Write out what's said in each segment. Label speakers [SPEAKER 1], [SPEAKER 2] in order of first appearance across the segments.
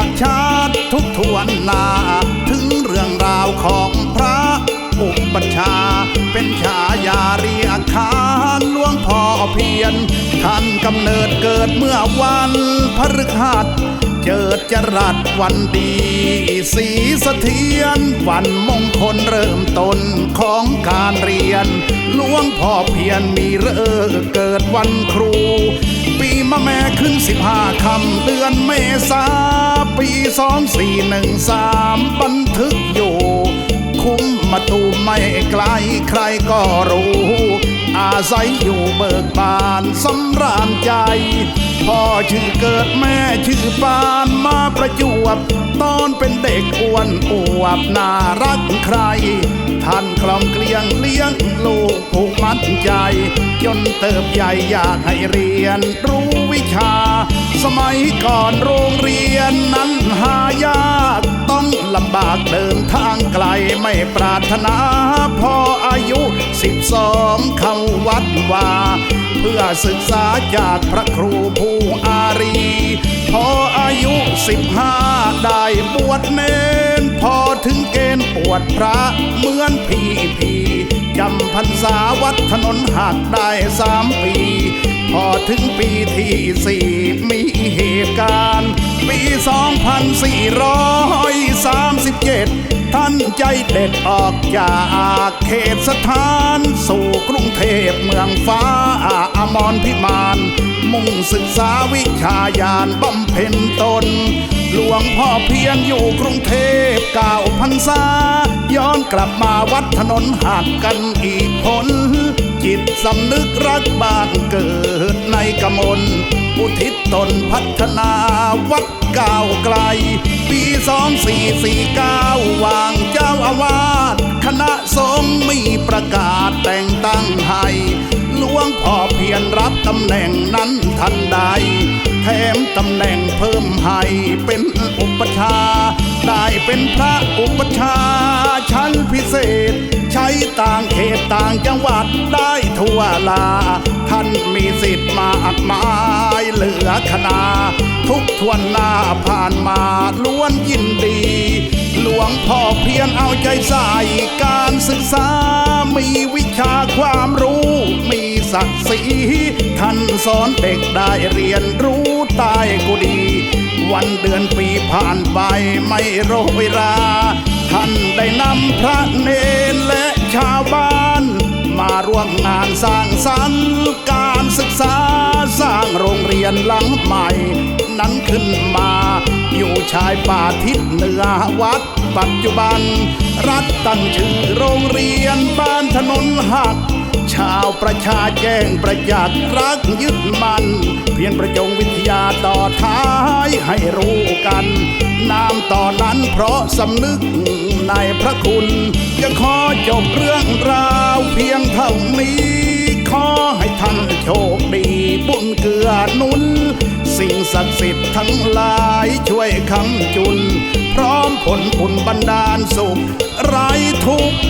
[SPEAKER 1] ชักชาติทุกทวนนา ถึงเรื่องราวของพระอุปัชฌาย์เป็นฉายาเรียกขานหลวงพ่อเพียรท่านกำเนิดเกิดเมื่อวันพฤหัสเจิดจรัสวันดี สีสะเทียน วันมงคลเริ่มต้นของการเรียนหลวงพ่อเพียรมีเริ่เกิดวันครู ปีมะแม่ขึ้นสิบห้าคำเดือนเมษาปีสองสี่หนึ่งสามบันทึกอยู่ คุ้มมาตูไม่ไกลใครก็รู้ อาศัยอยู่เบิกบานสำราญใจ พ่อชื่อเกิดแม่ชื่อปานมาประจวบ ตอนเป็นเด็กอ้วนอวบน่ารักใคร ท่านกล่อมเกลียงเลี้ยงลูกผูกมัดใจ จนเติบใหญ่อยากให้เรียนรู้วิชา สมัยก่อนโรงเรียนนั้นหายากต้องลำบากเดินทางไกลไม่ปรารถนา พออายุสิบสองเข้าวัดวาเพื่อศึกษาจากพระครูผู้อารี พออายุสิบห้าได้บวชเนน พอถึงเกณฑ์ปวดพระเหมือนพี่พี่จำพรรษาวัดถนนหักได้สามปี พอถึงปีที่สี่มีเหตุการณ์ ปีสองพันสี่ร้อยสามสิบเจ็ดท่านใจเด็ดออกจากเขตสถานสู่กรุ เทพเมืองฟ้าอมรพิมาน มุ่งศึกษาวิชาญาณบำเพ็ญตน หลวงพ่อเพียรอยู่กรุงเทพเก้าพรรษาย้อนกลับมาวัดถนนหักกันอีกคนจิตสำนึกรักบ้านเกิดในกมลอุทิศตนพัฒนาวัดก้าวไกล ปีสองสี่สี่เก้าวางเจ้าอาวา สงฆ์มีประกาศแต่งตั้งให้หลวงพ่อเพียรรับตำแหน่งนั้นทันใด แถมตำแหน่งเพิ่มให้เป็นอุปชา ได้เป็นพระอุปชา ชั้นพิเศษ ใช้ต่างเขตต่างจังหวัดได้ทั่วลา ท่านมีสิทธิ์มาอักมายเหลือขนาทุกทวนหน้าผ่านมาล้วนยินดี หลวงพ่อเพียรเอาใจใส่การศึกษา มีวิชาความรู้ มีศักดิ์ศรีท่านสอนเด็กได้เรียนรู้ใต้กุดีวันเดือนปีผ่านไปไม่โรยเวลาท่านได้นำพระเนนและชาวบ้าน ร่วมงานสร้างสรรค์การศึกษาสร้างโรงเรียนหลังใหม่ นั้นขึ้นมา อยู่ชายป่าทิศเหนือวัดปัจจุบัน รัฐตั้งชื่อโรงเรียนบ้านถนนหัก ชาวประชาแจ้งประหยัดรักยึดมัน เพียงประจงวิทยาต่อท้ายให้รู้กันนามต่อนนั้นเพราะสำนึกในพระคุณ จะขอจบเรื่องราว ยงเท่านี้ ขอให้ท่านโชคดี บุญเกื้อนุน สิ่งศักดิ์สิทธิ์ทั้งหลายช่วยคำจุน พร้อมผลบุญบันดาลสุขไร้ทุกข์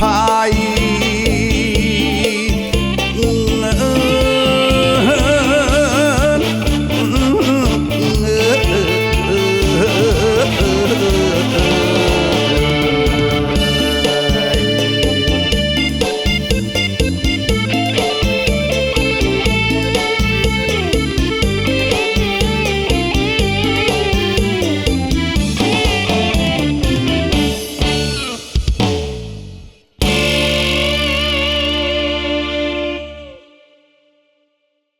[SPEAKER 1] ภาย